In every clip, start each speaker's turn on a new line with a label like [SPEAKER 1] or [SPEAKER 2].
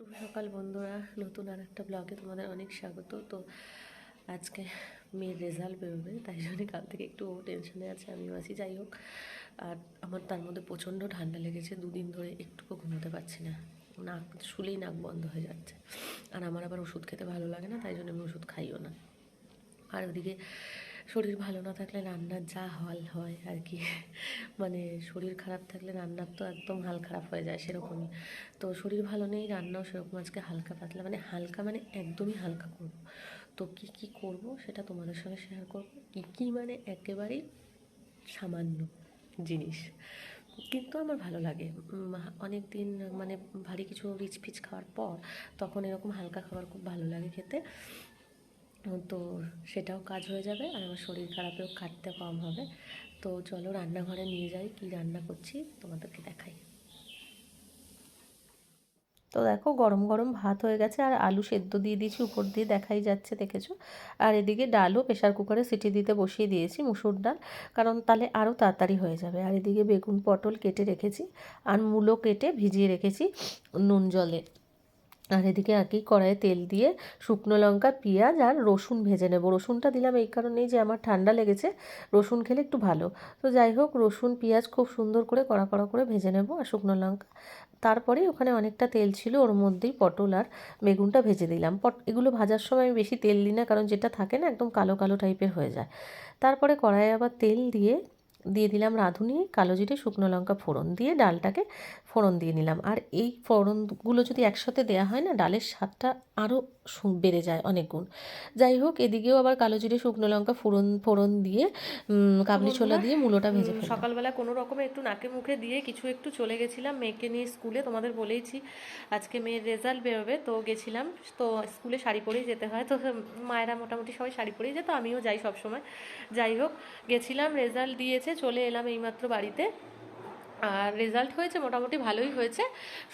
[SPEAKER 1] শুভ সকাল বন্ধুরা। নতুন আর একটা ব্লগে তোমাদের অনেক স্বাগত। তো আজকে মেয়ের রেজাল্ট বেরোবে, তাই জন্য কাল থেকে একটু টেনশনে আছে, আমিও আছি, যাই হোক। আর আমার তার মধ্যে প্রচণ্ড ঠান্ডা লেগেছে, দুদিন ধরে একটুকু ঘুমোতে পারছি না। নাক, শুলেই নাক বন্ধ হয়ে যাচ্ছে। আর আমার আবার ওষুধ খেতে ভালো লাগে না, তাই জন্য আমি ওষুধ খাইও না। আর ওদিকে শরীর ভালো না থাকলে রান্নার যা হল হয় আর কি। মানে শরীর খারাপ থাকলে রান্নার তো একদম হাল খারাপ হয়ে যায় সেরকমই। তো শরীর ভালো নেই, রান্নাও সেরকম আজকে হালকা পাতলা। মানে হালকা মানে একদমই হালকা করব। তো কি কি করব সেটা তোমাদের সঙ্গে শেয়ার করব। কী কী মানে একেবারেই সামান্য জিনিস। কিন্তু আমার ভালো লাগে। অনেক দিন মানে ভারী কিছু রিচ ফিচ খাওয়ার পর তখন এরকম হালকা খাবার খুব ভালো লাগে খেতে। তো সেটাও কাজ হয়ে যাবে আর আমার শরীর খারাপেও খাটতে কম হবে। তো চলো রান্নাঘরে নিয়ে যাই, কি রান্না করছি তোমাদেরকে দেখাই। তো দেখো গরম গরম ভাত হয়ে গেছে আর আলু সেদ্ধ দিয়ে দিয়েছি, উপর দিয়ে দেখাই যাচ্ছে, দেখেছ? আর এদিকে ডালও প্রেশার কুকারে সিটি দিতে বসিয়ে দিয়েছি মুসুর ডাল, কারণ তাহলে আরও তাড়াতাড়ি হয়ে যাবে। আর এদিকে বেগুন পটল কেটে রেখেছি আর মূলো কেটে ভিজিয়ে রেখেছি নুন জলে। আর এদিকে কি কড়াইয়ে তেল দিয়ে শুকনো লঙ্কা, পেঁয়াজ আর রসুন ভেজে নেব। রসুনটা দিলাম এই কারণেই যে আমার ঠান্ডা লেগেছে। রসুন খেলে একটু ভালো। তো যাই হোক, রসুন, পেঁয়াজ খুব সুন্দর করে কড়া কড়া করে ভেজে নেব আর শুকনো লঙ্কা। তারপরে ওখানে অনেকটা তেল ছিল, ওর মধ্যেই পটল আর বেগুনটা ভেজে দিলাম। পট, এগুলো ভাজার সময় আমি বেশি তেল দিই না, কারণ যেটা থাকে না, একদম কালো কালো টাইপের হয়ে যায়। তারপরে কড়াইয়ে আবার তেল দিয়ে দিয়ে দিলাম রাঁধুনি, কালো জিরে, শুকনো লঙ্কা ফোড়ন দিয়ে ডালটাকে ফোড়ন দিয়ে নিলাম। আর এই ফোড়নগুলো যদি একসাথে দেওয়া হয় না, ডালের স্বাদটা আরও বেড়ে যায় অনেক গুণ। যাই হোক এদিকেও আবার কালো জিরে শুকনো লঙ্কা ফোড়ন ফোড়ন দিয়ে কাবলি ছোলা দিয়ে মূলোটা ভেজে সকালবেলা কোনো রকমে একটু নাকে মুখে দিয়ে কিছু একটু চলে গেছিলাম মেয়েকে নিয়ে স্কুলে। তোমাদের বলেইছি আজকে মেয়ের রেজাল্ট বেরোবে। তো গেছিলাম তো স্কুলে শাড়ি পরেই যেতে হয়। তো মায়েরা মোটামুটি সবাই শাড়ি পরেই যেত আমিও যাই সবসময়। যাই হোক গেছিলাম রেজাল্ট দিয়েছে চলে এলাম এইমাত্র বাড়িতে। আর রেজাল্ট হয়েছে, মোটামুটি ভালোই হয়েছে।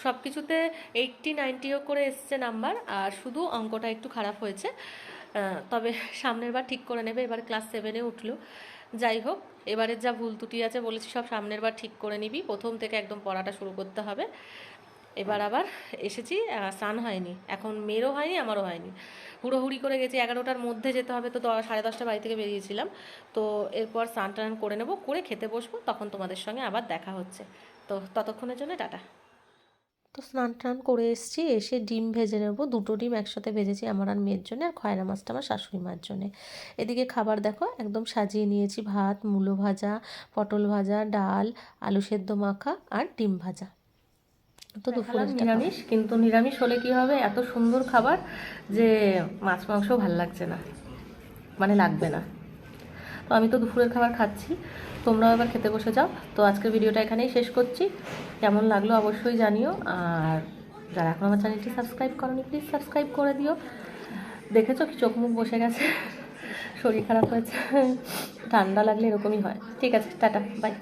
[SPEAKER 1] সব কিছুতে এইটটি নাইনটিও করে এসছে নাম্বার আর শুধু অঙ্কটা একটু খারাপ হয়েছে। তবে সামনের বার ঠিক করে নেবে, এবার ক্লাস সেভেনে উঠল। যাই হোক, এবারের যা ভুল ত্রুটি আছে বলেছি, সব সামনের বার ঠিক করে নিবি। প্রথম থেকে একদম পড়াটা শুরু করতে হবে। এবার আবার এসেছি স্নান হয়নি। এখন মেয়েরও হয়নি, আমারও হয়নি। হুড়োহুড়ি করে গেছি, এগারোটার মধ্যে যেতে হবে তো সাড়ে দশটা বাড়ি থেকে বেরিয়েছিলাম। তো এরপর স্নান টান করে নেব, করে খেতে বসবো, তখন তোমাদের সঙ্গে আবার দেখা হচ্ছে। তো ততক্ষণের জন্য টাটা। তো স্নান টান করে এসেছি, এসে ডিম ভেজে নেব। দুটো ডিম একসাথে ভেজেছি আমার আর মেয়ের জন্য, আর খয়রা মাছটা আমার শাশুড়ি মার জন্যে। এদিকে খাবার দেখো, একদম সাজিয়ে নিয়েছি ভাত, মূলো ভাজা, পটল ভাজা, ডাল, আলু সেদ্ধ মাখা, আর ডিম ভাজা। তো দুপুরে নিরামিষ কিন্তু নিরামিষ হলে কি হবে? এত সুন্দর খাবার যে মাছ মাংস ভালো লাগছে না। মানে লাগবে না। তো আমি তো দুপুরের খাবার খাচ্ছি। তোমরাও এবার খেতে বসে যাও। তো আজকের ভিডিওটা এখানেই শেষ করছি। কেমন লাগল অবশ্যই জানিও। আর যারা এখন আমার চ্যানেলটি সাবস্ক্রাইব করনি প্লিজ সাবস্ক্রাইব করে দিও। দেখেছ কি চোখ মুখ বসে গেছে? শরীর খারাপ হয়েছে। ঠান্ডা লাগলে এরকমই হয়। ঠিক আছে টাটা বাই।